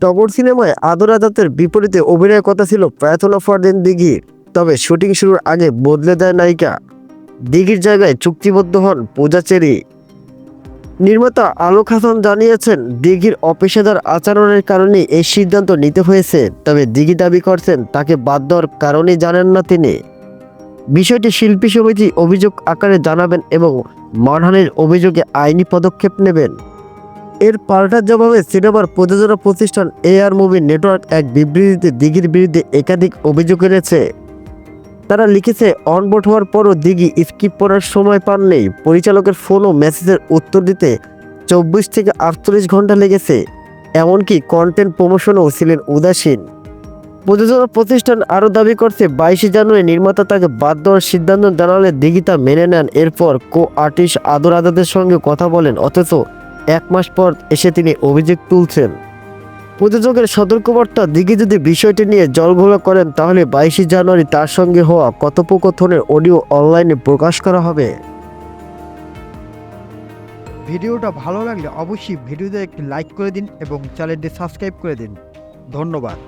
টগর সিনেমায় আদর আজাতের বিপরীতে অভিনয়ের কথা ছিল প্রার্থনা ফরদিন দিঘির তবে শুটিং শুরুর আগে বদলে দেয় নায়িকা। দিঘির জায়গায় চুক্তিবদ্ধ হন পূজা চেরি। নির্মাতা আলোক হাসান জানিয়েছেন, দিঘির অপেশাদার আচরণের কারণে এই সিদ্ধান্ত নিতে হয়েছে, তবে দিঘি দাবি করছেন তাকে বাদ দেওয়ার কারণে জানেন না তিনি। বিষয়টি শিল্পী সমিতি অভিযোগ আকারে জানাবেন এবং মানহানির অভিযোগে আইনি পদক্ষেপ নেবেন। এর পাল্টা জবাবে সিনেমার প্রযোজনা প্রতিষ্ঠান এআর মুভি নেটওয়ার্ক এক বিবৃতিতে দিঘির বিরুদ্ধে একাধিক অভিযোগ এনেছে। তারা লিখেছে, অনবোর্ড হওয়ার পরও দিঘি স্কিপ করার সময় পাননি। পরিচালকের ফোন ও মেসেজের উত্তর দিতে চব্বিশ থেকে আটচল্লিশ ঘণ্টা লেগেছে। এমনকি কন্টেন্ট প্রমোশনও ছিলেন উদাসীন। প্রযোজনা প্রতিষ্ঠান আরও দাবি করছে, বাইশে জানুয়ারি নির্মাতা তাকে বাদ দেওয়ার সিদ্ধান্ত জানালে দিঘি তা মেনে নেন। এরপর কো আর্টিস্ট আদর আজাদের সঙ্গে কথা বলেন। অথচ এক মাস পর এসে তিনি অভিযোগ তুলছেন। প্রযোজকের সতর্কবার্তা দিকে যদি বিষয়টি নিয়ে জলঘোলা করেন, তাহলে বাইশে জানুয়ারি তার সঙ্গে হওয়া কথোপকথনের অডিও অনলাইনে প্রকাশ করা হবে। ভিডিওটা ভালো লাগলে অবশ্যই ভিডিওতে একটি লাইক করে দিন এবং চ্যানেলটি সাবস্ক্রাইব করে দিন। ধন্যবাদ।